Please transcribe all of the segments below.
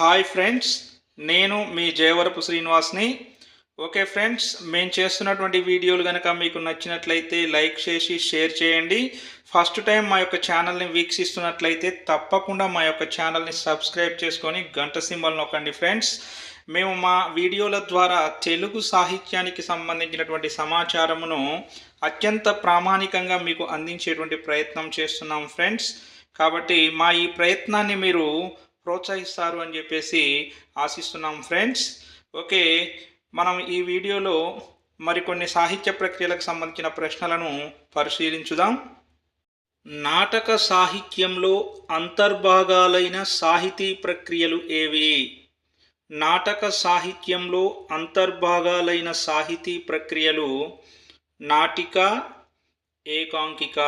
Hi friends నేను మీ Jayavarapu శ్రీనివాస్ని. Okay friends మేము చేస్తున్నటువంటి వీడియోలు కనుక మీకు నచ్చినట్లయితే లైక్ చేసి షేర్ చేయండి. ఫస్ట్ టైం మా యొక్క ఛానల్ని వీక్షిస్తున్నట్లయితే తప్పకుండా మా యొక్క ఛానల్ని సబ్స్క్రైబ్ చేసుకొని గంట సింబల్ నొక్కండి ఫ్రెండ్స్. మేము మా వీడియోల ద్వారా తెలుగు సాహిత్యానికి సంబంధించినటువంటి సమాచారమును అత్యంత ప్రామాణికంగా మీకు అందించేటువంటి ప్రయత్నం చేస్తున్నాం ఫ్రెండ్స్. కాబట్టి మా ఈ ప్రయత్నాన్ని మీరు ప్రోత్సహిస్తారు అని చెప్పేసి ఆశిస్తున్నాం ఫ్రెండ్స్. ఓకే మనం ఈ వీడియోలో మరికొన్ని సాహిత్య ప్రక్రియలకు సంబంధించిన ప్రశ్నలను పరిశీలించుదాం. నాటక సాహిత్యంలో అంతర్భాగాలైన సాహితీ ప్రక్రియలు ఏవి? నాటక సాహిత్యంలో అంతర్భాగాలైన సాహితీ ప్రక్రియలు నాటిక ఏకాంకిక.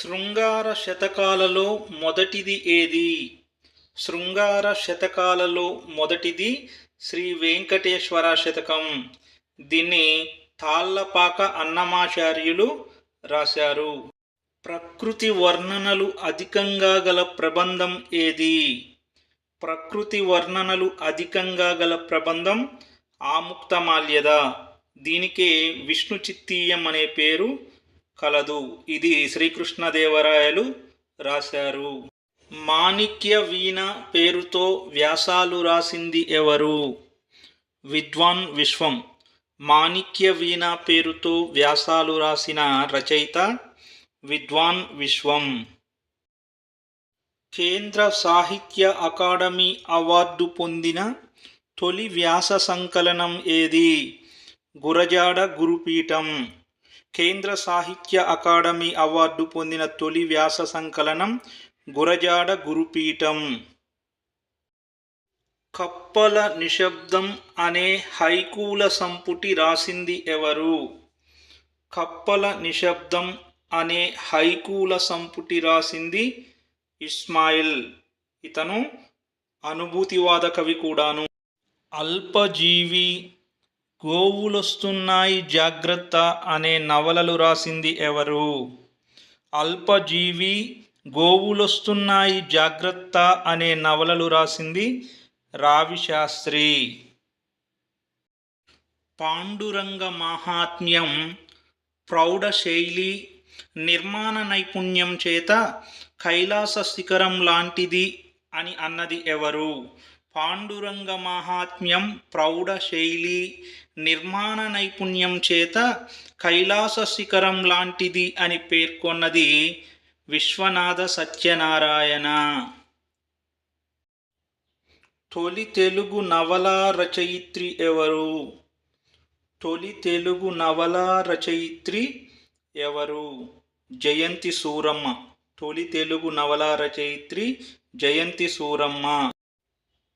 శృంగార శతకాలలో మొదటిది ఏది? శృంగార శతకాలలో మొదటిది శ్రీ వెంకటేశ్వర శతకం. దీన్ని తాళ్ళపాక అన్నమాచార్యులు రాశారు. ప్రకృతి వర్ణనలు అధికంగా గల ప్రబంధం ఏది? ప్రకృతి వర్ణనలు అధికంగా గల ప్రబంధం ఆముక్తమాల్యద. దీనికే విష్ణు చిత్తీయం అనే పేరు కలదు. ఇది శ్రీకృష్ణదేవరాయలు రాశారు. మాణిక్య వీణ పేరుతో వ్యాసాలు రాసింది ఎవరు? విద్వాన్ విశ్వం. మాణిక్య వీణ పేరుతో వ్యాసాలు రాసిన రచయిత విద్వాన్ విశ్వం. కేంద్ర సాహిత్య అకాడమీ అవార్డు పొందిన తొలి వ్యాస సంకలనం ఏది? గురజాడ గురుపీఠం. కేంద్ర సాహిత్య అకాడమీ అవార్డు పొందిన తొలి వ్యాస సంకలనం గురజాడ గురుపీఠం. కప్పల నిశ్శబ్దం అనే హైకూల సంపుటి రాసింది ఎవరు? కప్పల నిశ్శబ్దం అనే హైకూల సంపుటి రాసింది ఇస్మాయిల్. ఇతను అనుభూతివాద కవి కూడాను. అల్పజీవి గోవులొస్తున్నాయి జాగ్రత్త అనే నవలలు రాసింది ఎవరు? అల్పజీవి గోవులొస్తున్నాయి జాగ్రత్త అనే నవలలు రాసింది రావిశాస్త్రి. పాండురంగ మాహాత్మ్యం ప్రౌఢశైలి నిర్మాణ నైపుణ్యం చేత కైలాస శిఖరం లాంటిది అని అన్నది ఎవరు? పాండురంగ మాహాత్మ్యం ప్రౌఢశైలి నిర్మాణ నైపుణ్యం చేత కైలాస శిఖరం లాంటిది అని పేర్కొన్నది విశ్వనాథ సత్యనారాయణ. తొలి తెలుగు నవలా రచయిత్రి ఎవరు? తొలి తెలుగు నవలా రచయిత్రి ఎవరు? జయంతి సూరమ్మ. తొలి తెలుగు నవలా రచయిత్రి జయంతి సూరమ్మ.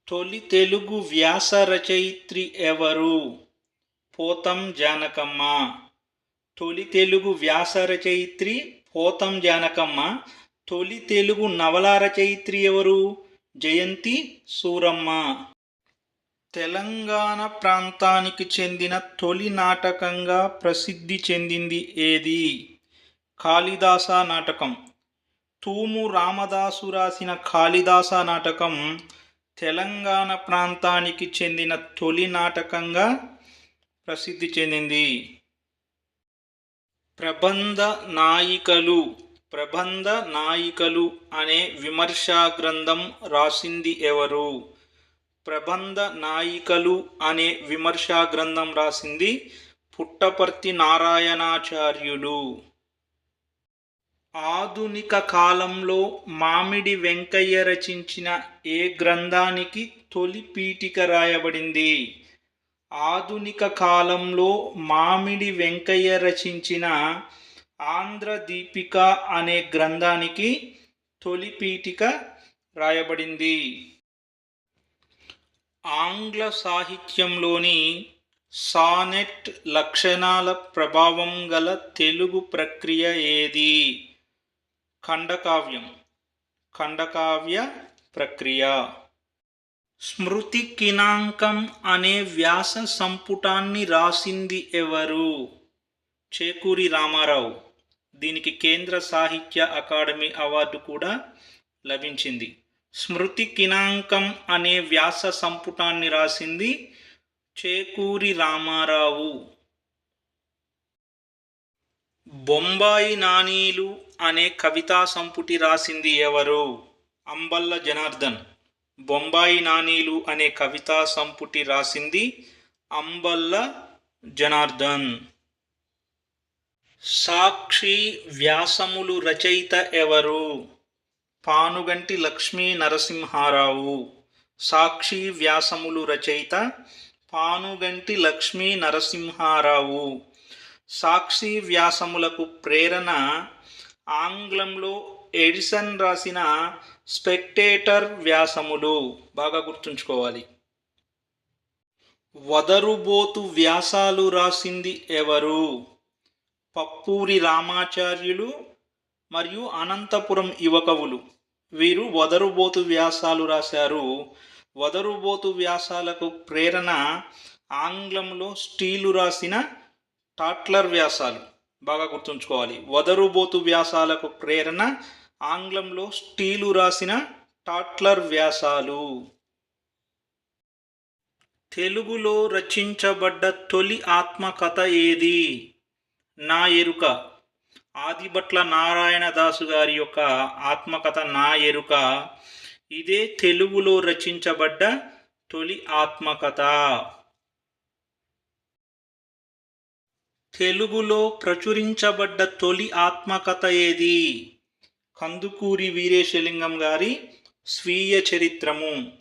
తొలి తెలుగు వ్యాస రచయిత్రి ఎవరు? పోతం జానకమ్మ. తొలి తెలుగు వ్యాస రచయిత్రి పోతం జానకమ్మ. తొలి తెలుగు నవల రచయిత్రి ఎవరు? జయంతి సూరమ్మ. తెలంగాణ ప్రాంతానికి చెందిన తొలి నాటకంగా ప్రసిద్ధి చెందింది ఏది? కాళిదాస నాటకం. తూము రామదాసు రాసిన కాళిదాస నాటకం తెలంగాణ ప్రాంతానికి చెందిన తొలి నాటకంగా ప్రసిద్ధి చెందింది. ప్రబంధ నాయికలు ప్రబంధ నాయికలు అనే విమర్శా గ్రంథం రాసింది ఎవరు? ప్రబంధ నాయికలు అనే విమర్శా గ్రంథం రాసింది పుట్టపర్తి నారాయణాచార్యులు. ఆధునిక కాలంలో మామిడి వెంకయ్య రచించిన ఏ గ్రంథానికి తొలి పీఠిక రాయబడింది? ఆధునిక కాలంలో మామిడి వెంకయ్య రచించిన ఆంధ్ర దీపిక అనే గ్రంథానికి తొలి పీఠిక రాయబడింది. ఆంగ్ల సాహిత్యంలోని సానెట్ లక్షణాల ప్రభావం గల తెలుగు ప్రక్రియ ఏది? ఖండకావ్యం. ఖండకావ్య ప్రక్రియ. స్మృతి కినాంకం అనే వ్యాస సంపుటాన్ని రాసింది ఎవరు? చేకూరి రామారావు. దీనికి కేంద్ర సాహిత్య అకాడమీ అవార్డు కూడా లభించింది. స్మృతి కినాంకం అనే వ్యాస సంపుటాన్ని రాసింది చేకూరి రామారావు. బొంబాయి నానీలు అనే కవితా సంపుటి రాసింది ఎవరు? అంబల్ల జనార్దన్. బొంబాయి నానీలు అనే కవితా సంపుటి రాసింది అంబల్ల జనార్దన్. సాక్షి వ్యాసములు రచయిత ఎవరు? పానుగంటి లక్ష్మీ నరసింహారావు. సాక్షి వ్యాసములు రచయిత పానుగంటి లక్ష్మీ నరసింహారావు. సాక్షి వ్యాసములకు ప్రేరణ ఆంగ్లంలో ఎడిసన్ రాసిన స్పెక్టేటర్ వ్యాసములు. బాగా గుర్తుంచుకోవాలి. వదరుబోతు వ్యాసాలు రాసింది ఎవరు? పప్పూరి రామాచార్యులు మరియు అనంతపురం యువకవులు. వీరు వదరుబోతు వ్యాసాలు రాశారు. వదరుబోతు వ్యాసాలకు ప్రేరణ ఆంగ్లంలో స్టీలు రాసిన టాట్లర్ వ్యాసాలు బాగా గుర్తుంచుకోవాలి. వదరుబోతు వ్యాసాలకు ప్రేరణ ఆంగ్లంలో స్టీలు రాసిన టాట్లర్ వ్యాసాలు. తెలుగులో రచించబడ్డ తొలి ఆత్మకథ ఏది? నా ఎరుక. ఆదిభట్ల నారాయణదాసు గారి యొక్క ఆత్మకథ నా ఎరుక. ఇదే తెలుగులో రచించబడ్డ తొలి ఆత్మకథ. తెలుగులో ప్రచురించబడ్డ తొలి ఆత్మకథ ఏది? కందుకూరి వీరేశలింగం గారి స్వీయ చరిత్రము.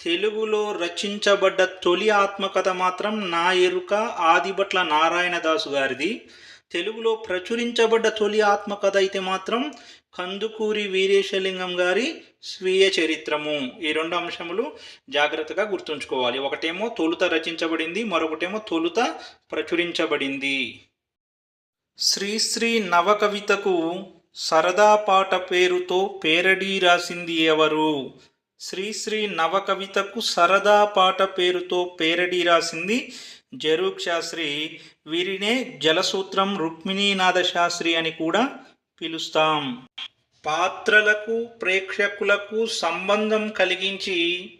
తెలుగులో రచించబడ్డ తొలి ఆత్మకథ మాత్రం నా ఎరుక ఆదిభట్ల నారాయణదాసు గారిది. తెలుగులో ప్రచురించబడ్డ తొలి ఆత్మకథ అయితే మాత్రం కందుకూరి వీరేశలింగం గారి స్వీయ చరిత్రము. ఈ రెండు అంశములు జాగ్రత్తగా గుర్తుంచుకోవాలి. ఒకటేమో తొలుత రచించబడింది మరొకటేమో తొలుత ప్రచురించబడింది. శ్రీశ్రీ నవకవితకు సరదా పాట పేరుతో పేరడీ రాసింది ఎవరు? శ్రీశ్రీ నవకవితకు సరదా పాట పేరుతో పేరడీ రాసింది జరూక్ శాస్త్రి వీరినే జలసూత్రం రుక్మిణీనాథ శాస్త్రి అని కూడా పిలుస్తాం. పాత్రలకు ప్రేక్షకులకు సంబంధం కలిగించి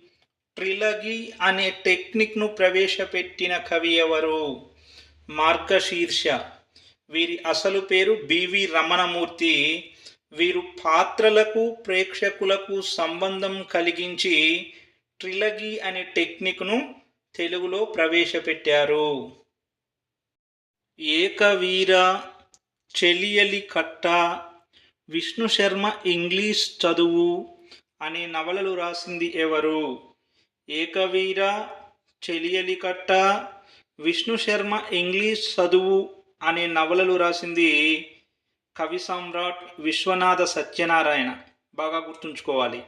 ట్రిలగీ అనే టెక్నిక్ను ప్రవేశపెట్టిన కవి ఎవరు? మార్గశీర్ష. వీరి అసలు పేరు బివి రమణమూర్తి. వీరు పాత్రలకు ప్రేక్షకులకు సంబంధం కలిగించి ట్రిలగీ అనే టెక్నిక్ను తెలుగులో ప్రవేశపెట్టారు. ఏకవీర చెలియలి కట్ట విష్ణు శర్మ ఇంగ్లీష్ చదువు అనే నవలలు రాసింది ఎవరు? ఏకవీర చెలియలి కట్ట విష్ణు శర్మ ఇంగ్లీష్ చదువు అనే నవలలు రాసింది కవి సమ్రాట్ విశ్వనాథ సత్యనారాయణ. బాగా గుర్తుంచుకోవాలి.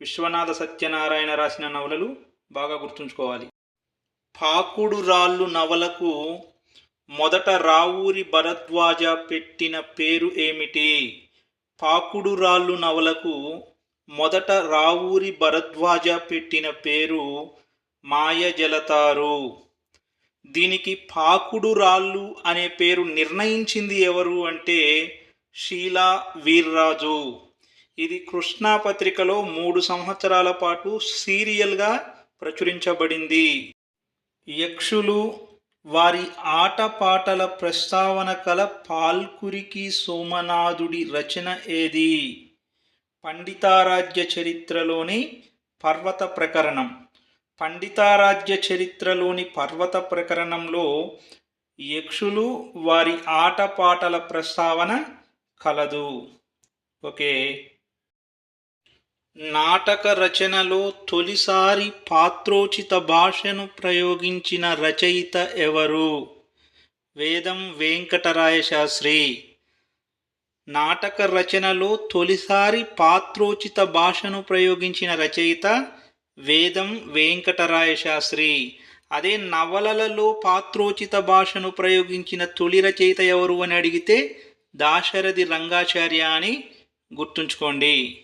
విశ్వనాథ సత్యనారాయణ రాసిన నవలలు బాగా గుర్తుంచుకోవాలి. పాకుడు రాళ్ళు నవలకు మొదట రావూరి భరద్వాజ పెట్టిన పేరు ఏమిటి? పాకుడు రాళ్ళు నవలకు మొదట రావూరి భరద్వాజ పెట్టిన పేరు మాయ జలతారు దీనికి పాకుడు రాళ్ళు అనే పేరు నిర్ణయించింది ఎవరు అంటే షీలా వీర్రాజు. ఇది కృష్ణా పత్రికలో మూడు సంవత్సరాల పాటు సీరియల్గా ప్రచురించబడింది. యక్షులు వారి ఆటపాటల ప్రస్తావన కల పాల్కురికి సోమనాథుడి రచన ఏది? పండితారాజ్య చరిత్రలోని పర్వత ప్రకరణం. పండితారాజ్య చరిత్రలోని పర్వత ప్రకరణంలో యక్షులు వారి ఆటపాటల ప్రస్తావన కలదు. ఓకే. నాటక రచనలో తొలిసారి పాత్రోచిత భాషను ప్రయోగించిన రచయిత ఎవరు? వేదం వెంకటరాయ శాస్త్రి నాటక రచనలో తొలిసారి పాత్రోచిత భాషను ప్రయోగించిన రచయిత వేదం వెంకటరాయ శాస్త్రి అదే నవలలలో పాత్రోచిత భాషను ప్రయోగించిన తొలి రచయిత ఎవరు అని అడిగితే దాశరథి రంగాచార్య అని గుర్తుంచుకోండి.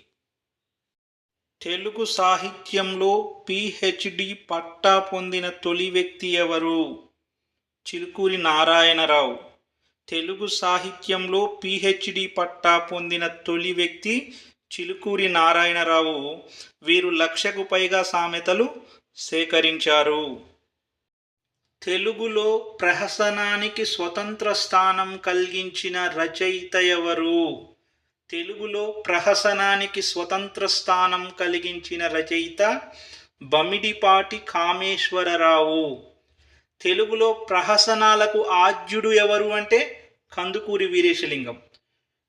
తెలుగు సాహిత్యంలో పిహెచ్డి పట్టా పొందిన తొలి వ్యక్తి ఎవరు? చిలుకూరి నారాయణరావు. తెలుగు సాహిత్యంలో పిహెచ్డి పట్టా పొందిన తొలి వ్యక్తి చిలుకూరి నారాయణరావు. వీరు లక్షకు పైగా సామెతలు సేకరించారు. తెలుగులో ప్రహసనానికి స్వతంత్ర స్థానం కలిగించిన రచయిత ఎవరు? తెలుగులో ప్రహసనానికి స్వతంత్ర స్థానం కలిగించిన రచయిత బమిడిపాటి కామేశ్వరరావు. తెలుగులో ప్రహసనాలకు ఆద్యుడు ఎవరు అంటే కందుకూరి వీరేశలింగం.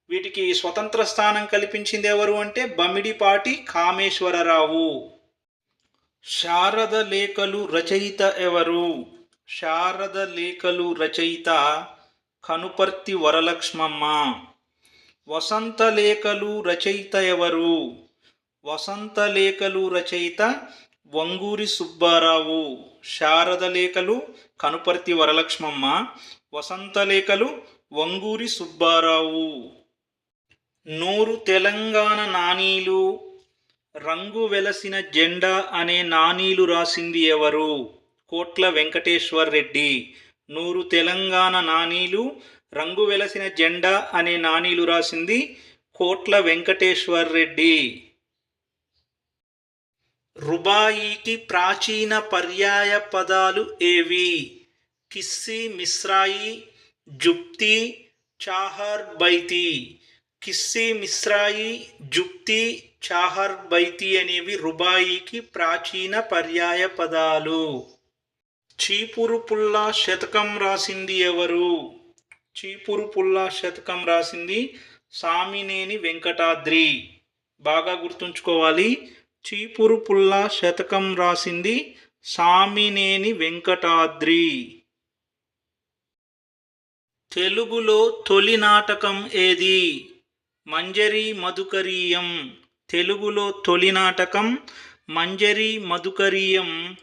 వీటికి స్వతంత్ర స్థానం కల్పించింది ఎవరు అంటే బమిడిపాటి కామేశ్వరరావు. శారద లేఖలు రచయిత ఎవరు? శారద లేఖలు రచయిత కనుపర్తి వరలక్ష్మమ్మ. వసంత లేఖలు రచయిత ఎవరు? వసంత లేఖలు రచయిత వంగూరి సుబ్బారావు. శారద లేఖలు కనుపర్తి వరలక్ష్మమ్మ. వసంత లేఖలు వంగూరి సుబ్బారావు. నూరు తెలంగాణ నానీలు. రంగు వెలసిన జెండా అనే నానీలు రాసింది ఎవరు? కోట్ల వెంకటేశ్వర్ రెడ్డి. నూరు తెలంగాణ నానీలు రంగు వెలసిన జెండా అనే నానీలు రాసింది కోట్ల వెంకటేశ్వర్ రెడ్డి రుబాయికి ప్రాచీన పర్యాయ పదాలు ఏవి? కిస్సి మిశ్రాయి జుప్తి చాహర్ బైతి. కిస్సి మిశ్రాయి జుప్తి చాహర్ బైతి అనేవి రుబాయికి ప్రాచీన పర్యాయ పదాలు. చీపురు పుల్ల శతకం రాసింది ఎవరు? చీపురు పుల్ల శతకం రాసింది సామినేని వెంకటాద్రి. బాగా గుర్తుంచుకోవాలి. చీపురు పుల్ల శతకం రాసింది సామినేని వెంకటాద్రి. తెలుగులో తొలి నాటకం ఏది? మంజరి మధుకరీయం. తెలుగులో తొలి నాటకం మంజరి మధుకరీయం.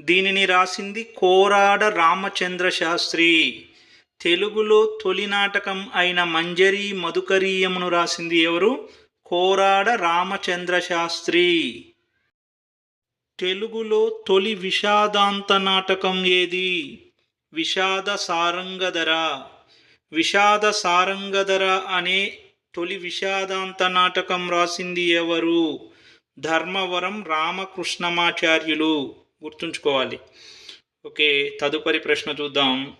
దీనిని రాసింది కోరాడ రామచంద్ర శాస్త్రి. తెలుగులో తొలి నాటకం అయిన మంజరి మధుకరీయమును రాసింది ఎవరు? కోరాడ రామచంద్ర శాస్త్రి తెలుగులో తొలి విషాదాంత నాటకం ఏది? విషాద సారంగధర. విషాద సారంగధర అనే తొలి విషాదాంత నాటకం రాసింది ఎవరు? ధర్మవరం రామకృష్ణమాచార్యులు. గుర్తుంచుకోవాలి. ఓకే తదుపరి ప్రశ్న చూద్దాం.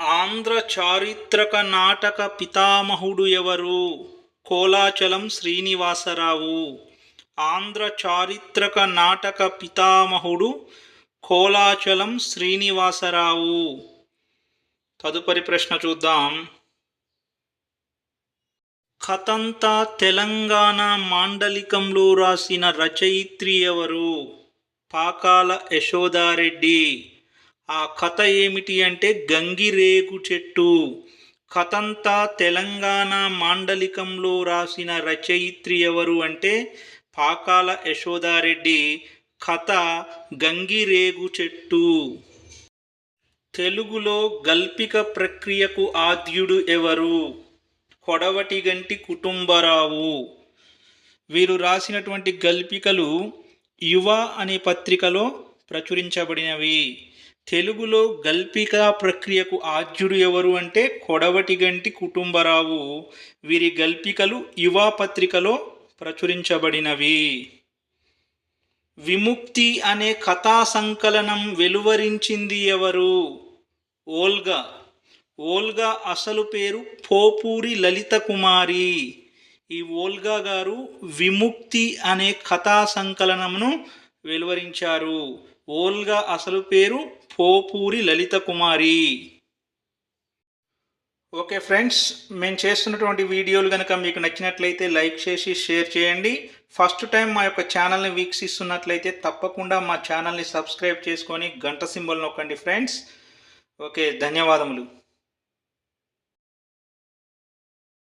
ఆంధ్ర చారిత్రక నాటక పితామహుడు ఎవరు? కోలాచలం శ్రీనివాసరావు. ఆంధ్ర చారిత్రక నాటక పితామహుడు కోలాచలం శ్రీనివాసరావు. తదుపరి ప్రశ్న చూద్దాం. కథంతా తెలంగాణ మాండలికంలో రాసిన రచయిత్రి ఎవరు? పాకాల యశోదారెడ్డి. ఆ కథ ఏమిటి అంటే గంగిరేగు చెట్టు. కథంతా తెలంగాణ మాండలికంలో రాసిన రచయిత్రి ఎవరు అంటే పాకాల యశోదారెడ్డి. కథ గంగిరేగు చెట్టు. తెలుగులో గల్పిక ప్రక్రియకు ఆద్యుడు ఎవరు? కొడవటి గంటి కుటుంబరావు. వీరు రాసినటువంటి గల్పికలు యువ అనే పత్రికలో ప్రచురించబడినవి. తెలుగులో గల్పిక ప్రక్రియకు ఆద్యుడు ఎవరు అంటే కొడవటిగంటి కుటుంబరావు. వీరి గల్పికలు యువ పత్రికలో ప్రచురించబడినవి. విముక్తి అనే కథా సంకలనం వెలువరించింది ఎవరు? ఓల్గా. ఓల్గా అసలు పేరు పోపూరి లలిత కుమారి ఈ ఓల్గా గారు విముక్తి అనే కథా సంకలనమును వెలువరించారు. ఓల్గా అసలు పేరు పోపూరి లలిత కుమారి. ఓకే ఫ్రెండ్స్ మేము చేస్తున్నటువంటి వీడియోలు కనుక మీకు నచ్చినట్లయితే లైక్ చేసి షేర్ చేయండి. ఫస్ట్ టైం మా యొక్క ఛానల్ని వీక్షిస్తున్నట్లయితే తప్పకుండా మా ఛానల్ని సబ్స్క్రైబ్ చేసుకొని గంట సింబల్ నొక్కండి ఫ్రెండ్స్. ఓకే ధన్యవాదములు.